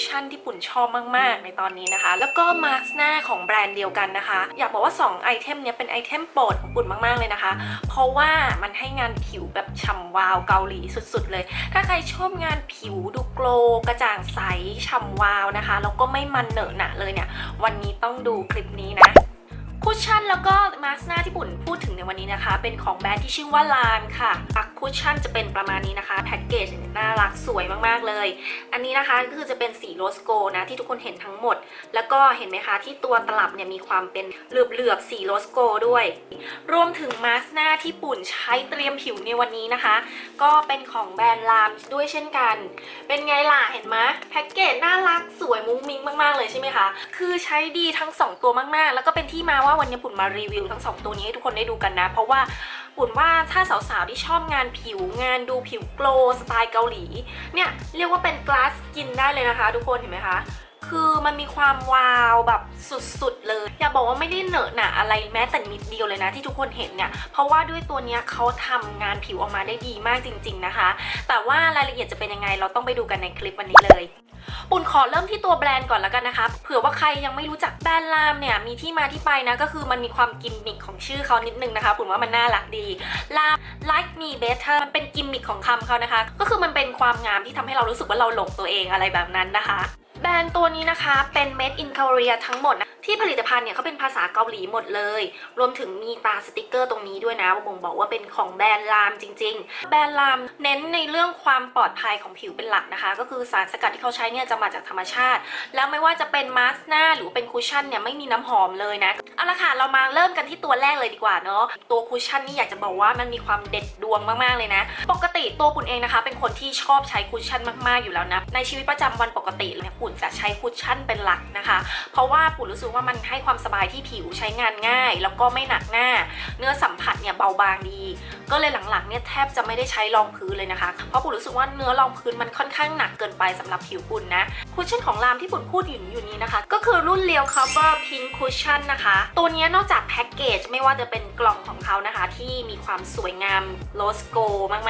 ชชั่นที่ปุ่นชอบมาก ๆ ในตอนนี้นะคะ แล้วก็มาร์กหน้าของแบรนด์เดียวกันนะคะ อยากบอกว่า 2 ไอเทมเนี้ยเป็นไอเทมโปรดของปุ่นมาก ๆ เลยนะคะ เพราะว่ามันให้งานผิวแบบฉ่ำวาวเกาหลีสุด ๆ เลย ถ้าใครชอบงานผิวดูโกลว์กระจ่างใสฉ่ำวาวนะคะ แล้วก็ไม่มันเหนอะหนะเลยเนี่ย วันนี้ต้องดูคลิปนี้นะ คุชชั่นแล้วก็มาสก์หน้าที่ปุ่นพูดถึงในวันนี้นะคะ เป็นของแบรนด์ที่ชื่อว่าลานค่ะปักคุชชั่นจะเป็นประมาณนี้นะคะแพ็กเกจเนี่ยน่ารักสวยมากๆเลย อันนี้นะคะก็คือจะเป็นสีโรสโกนะที่ทุกคนเห็นทั้งหมด แล้วก็เห็นไหมคะที่ตัวตลับเนี่ยมีความเป็นเหลือบๆสีโรสโกด้วย รวมถึงมาสก์หน้าที่ปุ่นใช้เตรียมผิวในวันนี้นะคะ ก็เป็นของแบรนด์ลามด้วยเช่นกัน เป็นไงล่ะเห็นไหมแพ็กเกจน่ารักสวยมุ้งมิ้งมากๆเลยใช่ไหมคะคือใช้ดีทั้ง 2 ตัวมากๆ แล้วก็เป็นที่มาว่าวันนี้ปุ่นมารีวิวทั้ง 2 ตัวนี้ให้ทุกคนได้ดูกันนะ เพราะว่าปุ่นว่าถ้าสาวๆที่ชอบงานผิวงานดูผิวโกล์สไตล์เกาหลีเนี่ยเรียกว่าเป็นกลาสกินได้เลยนะคะ ทุกคนเห็นไหมคะคือมันมีความวาวแบบสุดๆเลย อย่าบอกว่าไม่ได้เหนอะหนะอะไรแม้แต่นิดเดียวเลยนะที่ทุกคนเห็นเนี่ย เพราะว่าด้วยตัวเนี้ยเขาทำงานผิวออกมาได้ดีมากจริง ๆนะคะ แต่ว่ารายละเอียดจะเป็นยังไงเราต้องไปดูกันในคลิปวันนี้เลย ปุ่นขอเริ่มที่ตัวแบรนด์ก่อนแล้วกันนะคะ เผื่อว่าใครยังไม่รู้จักแบรนด์ลามเนี่ยมีที่มาที่ไปนะก็คือมันมีความกิมมิคของชื่อเขานิดนึงนะคะปุ่นว่ามันน่ารักดีลาม like me better มันเป็นกิมมิคของคำเขานะคะ ก็คือมันเป็นความงามที่ทำให้เรารู้สึกว่าเราหลงตัวเองอะไรแบบนั้นนะคะ แบรนด์ตัวนี้นะคะเป็น made in Korea ทั้งหมดนะที่ผลิตภัณฑ์เนี่ยเขาเป็นภาษาเกาหลีหมดเลย รวมถึงมีตราสติกเกอร์ตรงนี้ด้วยนะบ่งบอกว่าเป็นของแบรนด์ลามจริง ๆ แบรนด์ลามเน้นในเรื่องความปลอดภัยของผิวเป็นหลักนะคะ ก็คือสารสกัดที่เขาใช้เนี่ยจะมาจากธรรมชาติ แล้วไม่ว่าจะเป็นมาสก์หน้าหรือเป็นคุชชั่นเนี่ยไม่มีน้ำหอมเลยนะเอาละค่ะเรามาเริ่มกันที่ตัวแรกเลยดีกว่าเนาะตัวคุชชั่นนี่อยากจะบอกว่ามันมีความเด็ดดวงมากๆเลยนะ ปกติตัวปุ่นเองนะคะ เป็นคนที่ชอบใช้คุชชั่นมากๆอยู่แล้วนะในชีวิตประจำวันปกติเลยปุ่นจะใช้คุชชั่นเป็นหลักนะคะ เพราะว่าปุ่นรู้สึกว่ามันให้ความสบายที่ผิวใช้งานง่าย แล้วก็ไม่หนักหน้า เนื้อสัมผัสเนี่ยเบาบางดี ก็เลยหลังๆเนี่ยแทบจะไม่ได้ใช้รองพื้นเลยนะคะ เพราะปุ่นรู้สึกว่าเนื้อรองพื้นมันค่อนข้างหนักเกินไปสำหรับผิวปุ่นนะคุชชั่นของรามที่ปุ่นพูดอยู่อยู่นี้นะคะ ก็คือรุ่นเรียว cover pink cushion นะคะ ตัวนี้นอกจากแพ็กเกจไม่ว่าจะเป็นกล่องของเขานะคะ ที่มีความสวยงามโลสโก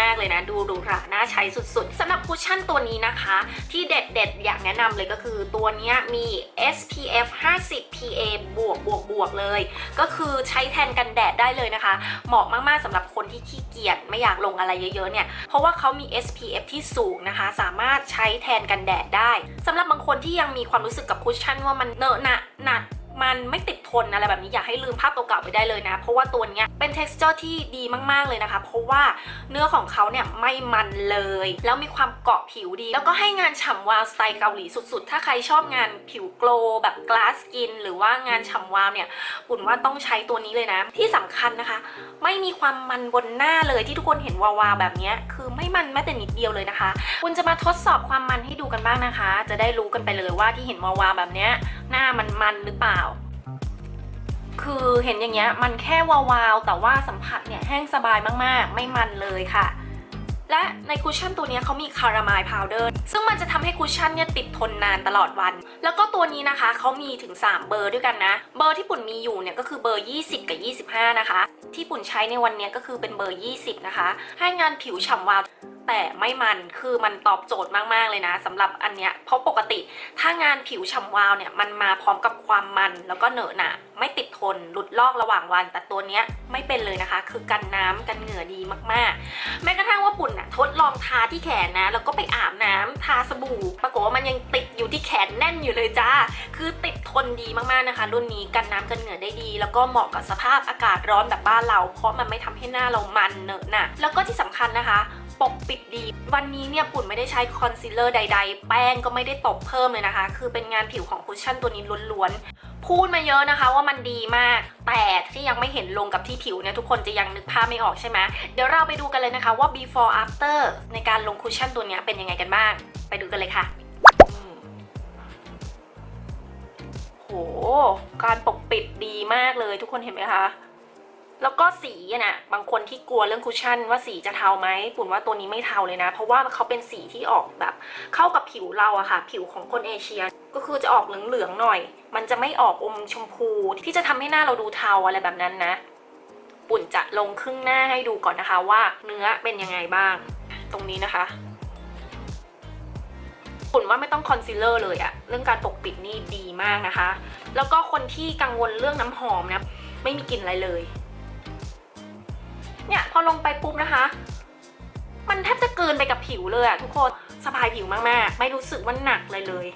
มากๆเลยนะ ดูหรูหราน่าใช้สุดๆสำหรับคุชชั่นตัวนี้นะคะ ที่เด็ดๆ อยากแนะนำเลยก็คือตัวนี้มี SPF 50 PA บวกบวกบวกเลย ก็คือใช้แทนกันแดดได้เลยนะคะ เหมาะมากๆสำหรับคนที่ขี้เกียจไม่อยากลงอะไรเยอะๆเนี่ย เพราะว่าเขามี SPF ที่สูงนะคะ สามารถใช้แทนกันแดดได้สำหรับบางคนที่ยังมีความรู้สึกกับคุชชั่นว่ามันเนอะหนะหนัก มันไม่ติดทนอะไรแบบนี้อยากให้ลืมภาพเก่าๆไปได้เลยนะ เพราะว่าตัวเนี้ยเป็น t e x t อร์ที่ดีมากๆเลยนะคะ เพราะว่าเนื้อของเขาเนี่ยไม่มันเลย แล้วมีความเกาะผิวดี แล้วก็ให้งานฉ่ำวาวสไตล์เกาหลีสุดๆ ถ้าใครชอบงานผิวโกลว์แบบกลาสกิน หรือว่างานฉ่ำวาวเนี่ยปุ่นว่าต้องใช้ตัวนี้เลยนะ ที่สำคัญนะคะ ไม่มีความมันบนหน้าเลยที่ทุกคนเห็นวาวๆแบบนี้คือไม่มันแม้แต่นิดเดียวเลยนะคะคุณจะมาทดสอบความมันให้ดูกันบ้างนะคะ จะได้รู้กันไปเลยว่าที่เห็นวาวๆแบบเนี้ย หน้ามันมันหรือเปล่า คือเห็นอย่างเงี้ยมันแค่วาวๆแต่ว่าสัมผัสเนี่ยแห้งสบายมากๆ ไม่มันเลยค่ะ และในคุชชั่นตัวนี้เขามีคารามล์พาวเดอร์ซึ่งมันจะทำให้คุชชั่นเนี่ยติดทนนานตลอดวัน แล้วก็ตัวนี้นะคะเขามีถึง 3 เบอร์ด้วยกันนะ เบอร์ที่ปุ่นมีอยู่เนี่ยก็คือเบอร์ 20 กับ 25 นะคะ ที่ปุ่นใช้ในวันนี้ก็คือเป็นเบอร์ 20 นะคะ ให้งานผิวฉ่ำวาว แต่ไม่มันคือมันตอบโจทย์มากๆเลยนะสำหรับอันเนี้ยเพราะปกติถ้างานผิวฉ่ำวาวเนี่ยมันมาพร้อมกับความมันแล้วก็เหนอะหนะไม่ติดทนหลุดลอกระหว่างวัน แต่ตัวเนี้ยไม่เป็นเลยนะคะ คือกันน้ำกันเหงื่อดีมากๆ แม้กระทั่งว่าปุ่นน่ะทดลองทาที่แขนนะ แล้วก็ไปอาบน้ำทาสบู่ ปรากฏว่ามันยังติดอยู่ที่แขนแน่นอยู่เลยจ้า คือติดทนดีมากๆนะคะ รุ่นนี้กันน้ำกันเหงื่อได้ดี แล้วก็เหมาะกับสภาพอากาศร้อนแบบบ้านเรา เพราะมันไม่ทำให้หน้าเรามันเหนอะหนะแล้วก็ที่สำคัญนะคะ ปกปิดดี วันนี้เนี่ยปุ่นไม่ได้ใช้คอนซีลเลอร์ใด ๆ แป้งก็ไม่ได้ตบเพิ่มเลยนะคะ คือเป็นงานผิวของคุชชั่นตัวนี้ล้วนๆ พูดมาเยอะนะคะว่ามันดีมาก แต่ที่ยังไม่เห็นลงกับที่ผิวเนี่ยทุกคนจะยังนึกภาพไม่ออกใช่ไหมเดี๋ยวเราไปดูกันเลยนะคะว่า before after ในการลงคุชชั่นตัวนี้เป็นยังไงกันบ้าง ไปดูกันเลยค่ะอืมโห การปกปิดดีมากเลยทุกคนเห็นไหมคะ แล้วก็สีอะน่ะบางคนที่กลัวเรื่องคุชชั่นว่าสีจะเทาไหมปุ่นว่าตัวนี้ไม่เทาเลยนะ เพราะว่าเขาเป็นสีที่ออกแบบเข้ากับผิวเราอะค่ะ ผิวของคนเอเชียก็คือจะออกเหลืองๆหน่อย มันจะไม่ออกอมชมพู ที่จะทำให้หน้าเราดูเทาอะไรแบบนั้นนะ ปุ่นจะลงครึ่งหน้าให้ดูก่อนนะคะว่าเนื้อเป็นยังไงบ้าง ตรงนี้นะคะ ปุ่นว่าไม่ต้องคอนซีลเลอร์เลยอะเรื่องการปกปิดนี่ดีมากนะคะ แล้วก็คนที่กังวลเรื่องน้ำหอมนะไม่มีกลิ่นอะไรเลย อลงไปปุ๊บนะคะ มันแทบจะเกินไปกับผิวเลยอะทุกคนสบายผิวมากๆ ไม่รู้สึกว่าหนักเลยเลย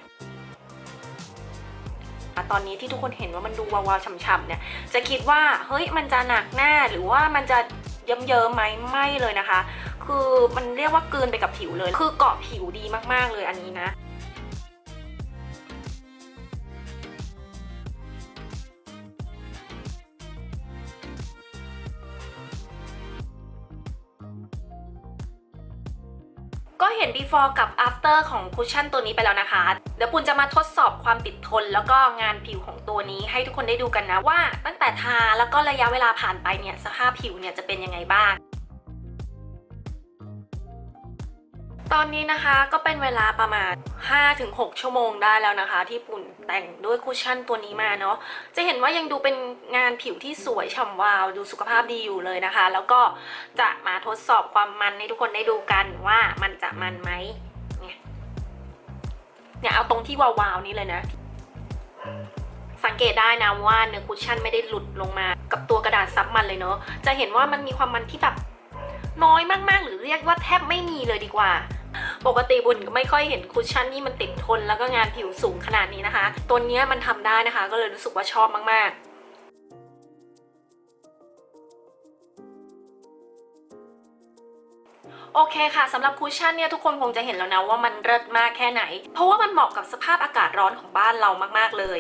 ตอนนี้ที่ทุกคนเห็นว่ามันดูวาวๆฉ่ำๆเนี่ย จะคิดว่าเฮ้ยมันจะหนักหน้าหรือว่ามันจะเยิ้มๆไหมไม่เลยนะคะ คือมันเรียกว่าเกินไปกับผิวเลย คือเกาะผิวดีมากๆเลยอันนี้นะ ก็เห็น before กับ after ของคุชชั่นตัวนี้ไปแล้วนะคะ เดี๋ยวปุณจะมาทดสอบความติดทนแล้วก็งานผิวของตัวนี้ให้ทุกคนได้ดูกันนะว่า ตั้งแต่ทาแล้วก็ระยะเวลาผ่านไปเนี่ยสภาพผิวเนี่ยจะเป็นยังไงบ้าง ตอนนี้นะคะก็เป็นเวลาประมาณ 5-6 ชั่วโมงได้แล้วนะคะ ที่ปุ่นแต่งด้วยคุชชั่นตัวนี้มาเนาะจะเห็นว่ายังดูเป็นงานผิวที่สวยฉ่ำวาวดูสุขภาพดีอยู่เลยนะคะ แล้วก็จะมาทดสอบความมันให้ทุกคนได้ดูกันว่ามันจะมันไหมเนี่ยเนี่ยเอาตรงที่วาวๆนี้เลยนะ สังเกตได้นะว่าเนื้อคุชชั่นไม่ได้หลุดลงมากับตัวกระดาษซับมันเลยเนาะจะเห็นว่ามันมีความมันที่แบบน้อยมากๆ หรือเรียกว่าแทบไม่มีเลยดีกว่า ปกติบุญก็ไม่ค่อยเห็นคุชชั่นที่มันติดทนแล้วก็งานผิวสูงขนาดนี้นะคะ ตัวนี้มันทำได้นะคะ ก็เลยรู้สึกว่าชอบมาก ๆโอเคค่ะสำหรับคุชชั่นเนี่ยทุกคนคงจะเห็นแล้วนะว่ามันเลิศมากแค่ไหน เพราะว่ามันเหมาะกับสภาพอากาศร้อนของบ้านเรามากๆเลย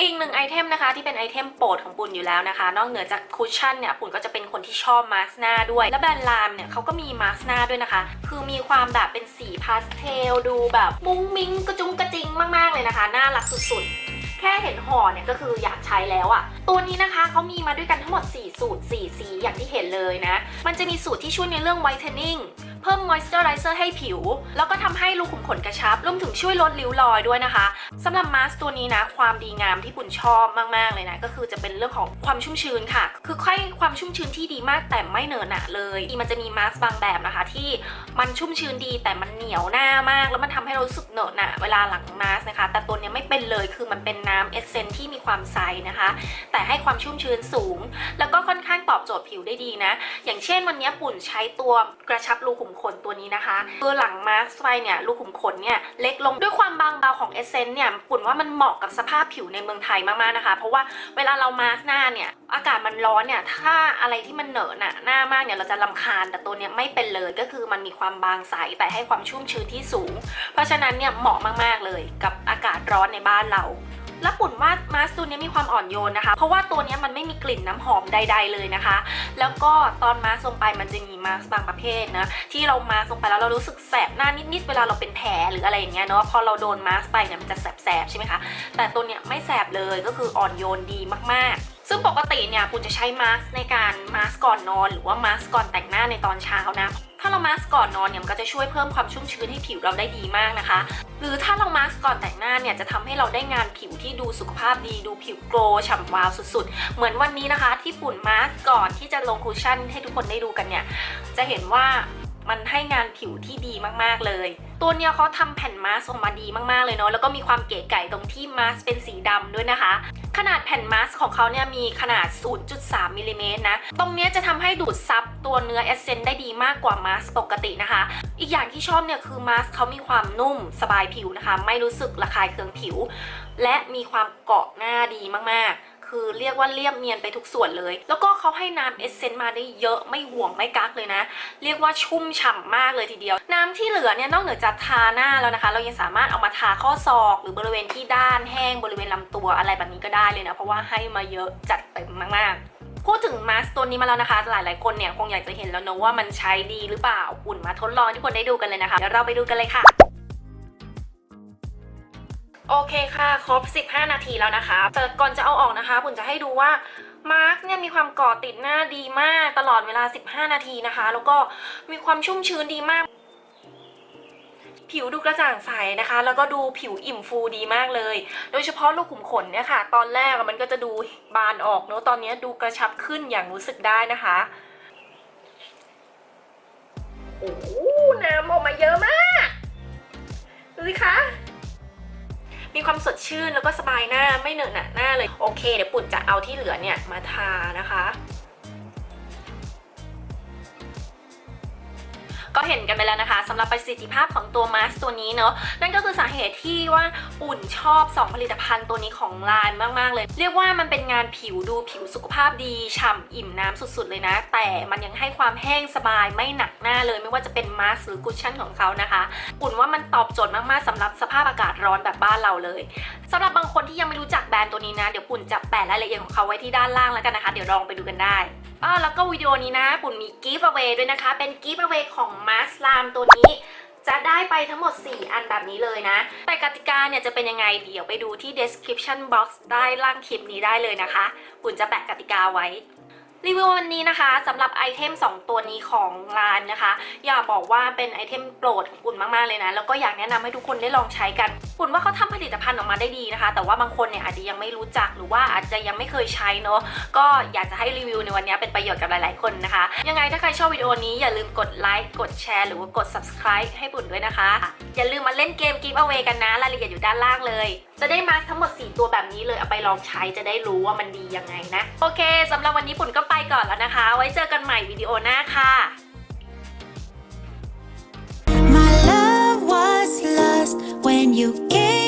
อีกหนึ่งไอเทมนะคะที่เป็นไอเทมโปรดของปุ่นอยู่แล้วนะคะ นอกเหนือจากคุชชั่นเนี่ยปุ่นก็จะเป็นคนที่ชอบมาร์กหน้าด้วย และแบรนด์ลามเนี่ยเขาก็มีมาร์กหน้าด้วยนะคะ คือมีความแบบเป็นสีพาสเทลดูแบบมุ้งมิ้งกระจุงกระจิงมากๆเลยนะคะน่ารักสุดๆแค่เห็นห่อเนี่ยก็คืออยากใช้แล้วอะตัวนี้นะคะเขามีมาด้วยกันทั้งหมด 4 สูตร 4 สีอย่างที่เห็นเลยนะ มันจะมีสูตรที่ช่วยในเรื่อง whitening เพิ่ม moisturizer ให้ผิว แล้วก็ทำให้รูขุมขนกระชับรวมถึงช่วยลดริ้วรอยด้วยนะคะสำหรับมาสก์ตัวนี้นะ ความดีงามที่ปุ่นชอบมากๆเลยนะ ก็คือจะเป็นเรื่องของความชุ่มชื้นค่ะ คือค่อยความชุ่มชื้นที่ดีมากแต่ไม่เหนอะหนะเลยมันจะมีมาสก์บางแบบนะคะ ที่มันชุ่มชื้นดีแต่มันเหนียวหน้ามาก แล้วมันทำให้เรารู้สึกเหนอะหนะเวลาหลังมาสก์นะคะ แต่ตัวนี้ไม่เป็นเลยคือมันเป็นน้ำเอเซนที่มีความใสนะคะ แต่ให้ความชุ่มชื้นสูง แล้วก็ค่อนข้างตอบโจทย์ผิวได้ดีนะ อย่างเช่นวันนี้ปุ่นใช้ตัวกระชับรูขุมขนตัวนี้นะคะคือหลังมาสก์ไปเนี่ยรูขุมขนเนี่ยเล็กลงด้วยความบางเบาของเอเซนต์เนี่ยปุ่นว่ามันเหมาะกับสภาพผิวในเมืองไทยมากๆนะคะ เพราะว่าเวลาเรามาสก์หน้าเนี่ยอากาศมันร้อนเนี่ยถ้าอะไรที่มันเหนอะหนะหน้ามากเนี่ยเราจะลำคาญแต่ตัวเนี้ยไม่เป็นเลยก็คือมันมีความบางใสแต่ให้ความชุ่มชื้นที่สูง เพราะฉะนั้นเนี่ยเหมาะมากๆเลยกับอากาศร้อนในบ้านเรา และปุ่นว่ามาสก์ตัวนี้มีความอ่อนโยนนะคะ เพราะว่าตัวนี้มันไม่มีกลิ่นน้ำหอมใด ๆ เลยนะคะ แล้วก็ตอนมาสก์ลงไปมันจะมีมาสก์บางประเภทนะที่เรามาสก์ลงไปแล้วเรารู้สึกแสบหน้านิดๆเวลาเราเป็นแผลหรืออะไรอย่างเงี้ยเนาะพอเราโดนมาสก์ไปเนี่ยมันจะแสบๆใช่ไหมคะแต่ตัวเนี้ยไม่แสบเลยก็คืออ่อนโยนดีมากๆซึ่งปกติเนี่ยปุ่นจะใช้มาสก์ในการมาสก์ก่อนนอน หรือว่ามาสก์ก่อนแต่งหน้าในตอนเช้านะ ถ้าเรามาสก์ก่อนนอนเนี่ยมันก็จะช่วยเพิ่มความชุ่มชื้นให้ผิวเราได้ดีมากนะคะ หรือถ้าเรามาสก์ก่อนแต่งหน้าเนี่ยจะทำให้เราได้งานผิวที่ดูสุขภาพดี ดูผิวโกลว์ฉ่ำวาวสุดๆ เหมือนวันนี้นะคะ ที่ปุ่นมาสก์ก่อนที่จะลงคูชชั่นให้ทุกคนได้ดูกันเนี่ยจะเห็นว่า มันให้งานผิวที่ดีมากๆเลย ตัวเนี้ยเขาทำแผ่นมาสก์ออกมาดีมากๆเลยเนาะแล้วก็มีความเก๋ไก่ตรงที่มาสก์เป็นสีดำด้วยนะคะ ขนาดแผ่นมาสก์ของเขาเนี่ยมีขนาด 0.3มิลลิเมตรนะ ตรงเนี้ยจะทำให้ดูดซับตัวเนื้อเอเซนได้ดีมากกว่ามาสก์ปกตินะคะ อีกอย่างที่ชอบเนี่ยคือมาสก์เขามีความนุ่มสบายผิวนะคะ ไม่รู้สึกระคายเคืองผิว และมีความเกาะหน้าดีมากๆ คือเรียกว่าเรียบเนียนไปทุกส่วนเลย แล้วก็เขาให้น้ำเอสเซนต์มาได้เยอะไม่ห่วงไม่กักเลยนะ เรียกว่าชุ่มฉ่ำมากเลยทีเดียว น้ำที่เหลือเนี่ยนอกเหนือจากทาหน้าแล้วนะคะ เรายังสามารถเอามาทาข้อศอก หรือบริเวณที่ด้านแห้งบริเวณลำตัวอะไรแบบนี้ก็ได้เลยนะ เพราะว่าให้มาเยอะจัดเต็มมากๆพูดถึงมาสก์ตัวนี้มาแล้วนะคะ หลายๆคนเนี่ยคงอยากจะเห็นแล้วเนอะว่ามันใช้ดีหรือเปล่า อุ่นมาทดลองทุกคนได้ดูกันเลยนะคะ เดี๋ยวเราไปดูกันเลยค่ะ โอเคค่ะ ครบ 15 นาทีแล้วนะคะแต่ก่อนจะเอาออกนะคะปุ่นจะให้ดูว่ามาร์กเนี่ยมีความก่อติดหน้าดีมากตลอดเวลา 15 นาทีนะคะ แล้วก็มีความชุ่มชื้นดีมาก ผิวดูกระจ่างใสนะคะ แล้วก็ดูผิวอิ่มฟูดีมากเลย โดยเฉพาะลูกขุมขนเนี่ยค่ะ ตอนแรกมันก็จะดูบานออกเนอะตอนนี้ดูกระชับขึ้นอย่างรู้สึกได้นะคะโอ้น้ำออกมาเยอะมากดูสิคะ มีความสดชื่นแล้วก็สบายหน้าไม่เหนอะหนะหน้าเลยโอเคเดี๋ยวปุ่นจะเอาที่เหลือเนี่ยมาทานะคะก็เห็นกันไปแล้วนะคะสำหรับประสิทธิภาพของตัวมาสก์ตัวนี้เนอะนั่นก็คือสาเหตุที่ว่าอุ่นชอบ 2 ผลิตภัณฑ์ตัวนี้ของลานมากๆเลย เรียกว่ามันเป็นงานผิวดูผิวสุขภาพดีฉ่ำอิ่มน้ำสุดๆเลยนะ แต่มันยังให้ความแห้งสบายไม่หนักหน้าเลย ไม่ว่าจะเป็นมาสก์หรือคุชชั่นของเขานะคะ อุ่นว่ามันตอบโจทย์มากๆสำหรับสภาพอากาศ ร้อนแบบบ้านเราเลยสำหรับบางคนที่ยังไม่รู้จักแบรนด์ตัวนี้นะ เดี๋ยวปุ่นจะแปะรายละเอียดของเขาไว้ที่ด้านล่างแล้วกันนะคะ เดี๋ยวลองไปดูกันได้อ่าแล้วก็วิดีโอนี้นะ ปุ่นมี give away ด้วยนะคะ เป็น give away ของ Mask Lam ตัวนี้จะได้ไปทั้งหมด 4 อันแบบนี้เลยนะ แต่กติกาเนี่ยจะเป็นยังไง เดี๋ยวไปดูที่ description box ได้ล่างคลิปนี้ได้เลยนะคะ ปุ่นจะแปะกติกาไว้ รีวิววันนี้นะคะสำหรับไอเทม 2 ตัวนี้ของร้านนะคะ อยากบอกว่าเป็นไอเทมโปรดของปุ่นมากๆเลยนะ แล้วก็อยากแนะนำให้ทุกคนได้ลองใช้กันปุ่นว่าเขาทำผลิตภัณฑ์ออกมาได้ดีนะคะ แต่ว่าบางคนเนี่ยอาจจะยังไม่รู้จักหรือว่าอาจจะยังไม่เคยใช้เนาะก็อยากจะให้รีวิวในวันนี้เป็นประโยชน์กับหลาย ๆ คนนะคะ ยังไงถ้าใครชอบวิดีโอนี้อย่าลืมกดไลค์กดแชร์หรือว่ากด subscribe ให้ปุ่นด้วยนะคะ อย่าลืมมาเล่นเกม Give Away กันนะรายละเอียดอยู่ด้านล่างเลย จะได้มาทั้งหมด 4 ตัวแบบนี้เลยเอาไปลองใช้จะได้รู้ว่ามันดียังไงนะ โอเคสำหรับวันนี้ปุ่นก็ไปก่อนแล้วนะคะ ไว้เจอกันใหม่วิดีโอหน้าค่ะ My love was lost when you came